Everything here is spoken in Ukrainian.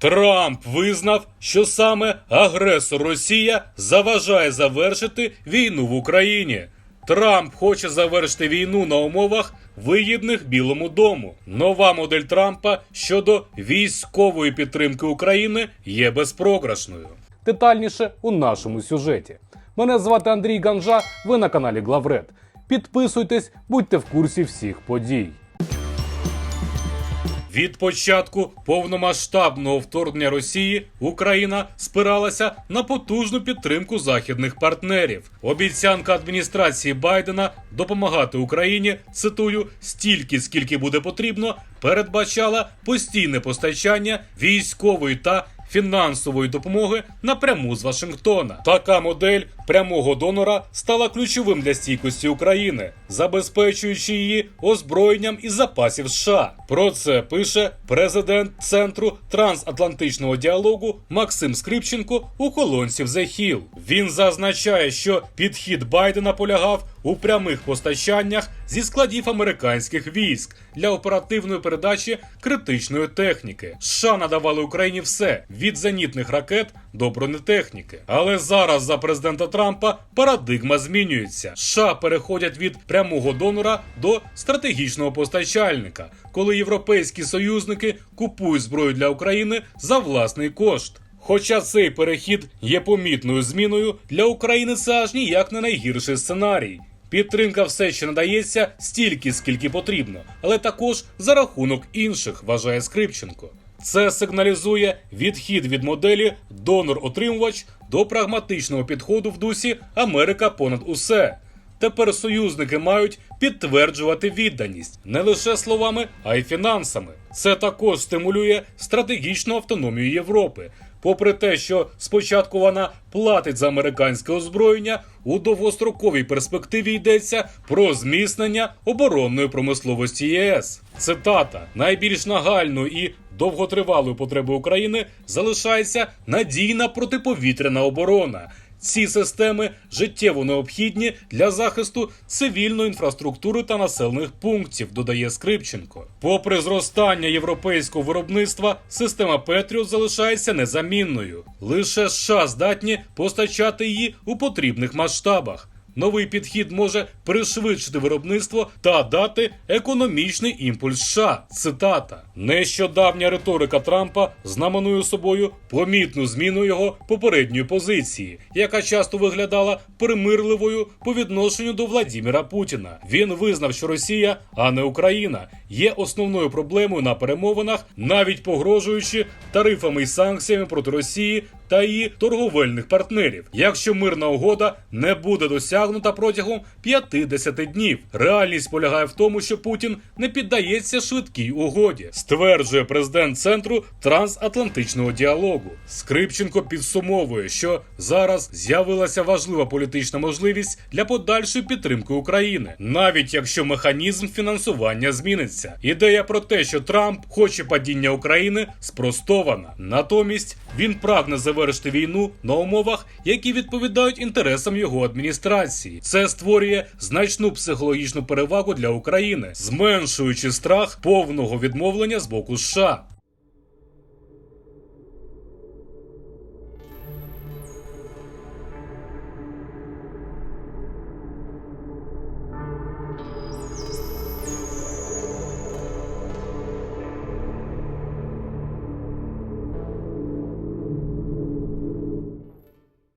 Трамп визнав, що саме агресор Росія заважає завершити війну в Україні. Трамп хоче завершити війну на умовах вигідних Білому дому. Нова модель Трампа щодо військової підтримки України є безпрограшною. Детальніше у нашому сюжеті. Мене звати Андрій Ганжа. Ви на каналі Главред. Підписуйтесь, будьте в курсі всіх подій. Від початку повномасштабного вторгнення Росії Україна спиралася на потужну підтримку західних партнерів. Обіцянка адміністрації Байдена допомагати Україні, цитую, стільки, скільки буде потрібно, передбачала постійне постачання військової та фінансової допомоги напряму з Вашингтона. Така модель прямого донора стала ключовим для стійкості України, забезпечуючи її озброєнням із запасів США. Про це пише президент центру трансатлантичного діалогу Максим Скрипченко у колонці в The Hill. Він зазначає, що підхід Байдена полягав у прямих постачаннях зі складів американських військ для оперативної передачі критичної техніки. США надавали Україні все від зенітних ракет до бронетехніки. Але зараз за президента Трампа парадигма змінюється. США переходять від прямого донора до стратегічного постачальника, коли європейські союзники купують зброю для України за власний кошт. Хоча цей перехід є помітною зміною для України, це аж ніяк не найгірший сценарій. Підтримка все ще надається стільки, скільки потрібно, але також за рахунок інших, вважає Скрипченко. Це сигналізує відхід від моделі донор-отримувач до прагматичного підходу в дусі Америка понад усе. Тепер союзники мають підтверджувати відданість не лише словами, а й фінансами. Це також стимулює стратегічну автономію Європи. Попри те, що спочатку вона платить за американське озброєння, у довгостроковій перспективі йдеться про зміцнення оборонної промисловості ЄС. Цитата: найбільш нагальною і довготривалою потребою України залишається надійна протиповітряна оборона. Ці системи життєво необхідні для захисту цивільної інфраструктури та населених пунктів, додає Скрипченко. Попри зростання європейського виробництва, система Петріот залишається незамінною. Лише США здатні постачати її у потрібних масштабах. Новий підхід може пришвидшити виробництво та дати економічний імпульс США. Цитата: нещодавня риторика Трампа знаменує собою помітну зміну його попередньої позиції, яка часто виглядала примирливою по відношенню до Владіміра Путіна. Він визнав, що Росія, а не Україна, є основною проблемою на перемовинах, навіть погрожуючи тарифами і санкціями проти Росії та її торговельних партнерів, якщо мирна угода не буде досягнута протягом 50 днів. Реальність полягає в тому, що Путін не піддається швидкій угоді, стверджує президент центру трансатлантичного діалогу. Скрипченко підсумовує, що зараз з'явилася важлива політична можливість для подальшої підтримки України, навіть якщо механізм фінансування зміниться. Ідея про те, що Трамп хоче падіння України, спростована. Натомість він прагне завершити війну на умовах, які відповідають інтересам його адміністрації. Це створює значну психологічну перевагу для України, зменшуючи страх повного відмовлення з боку США.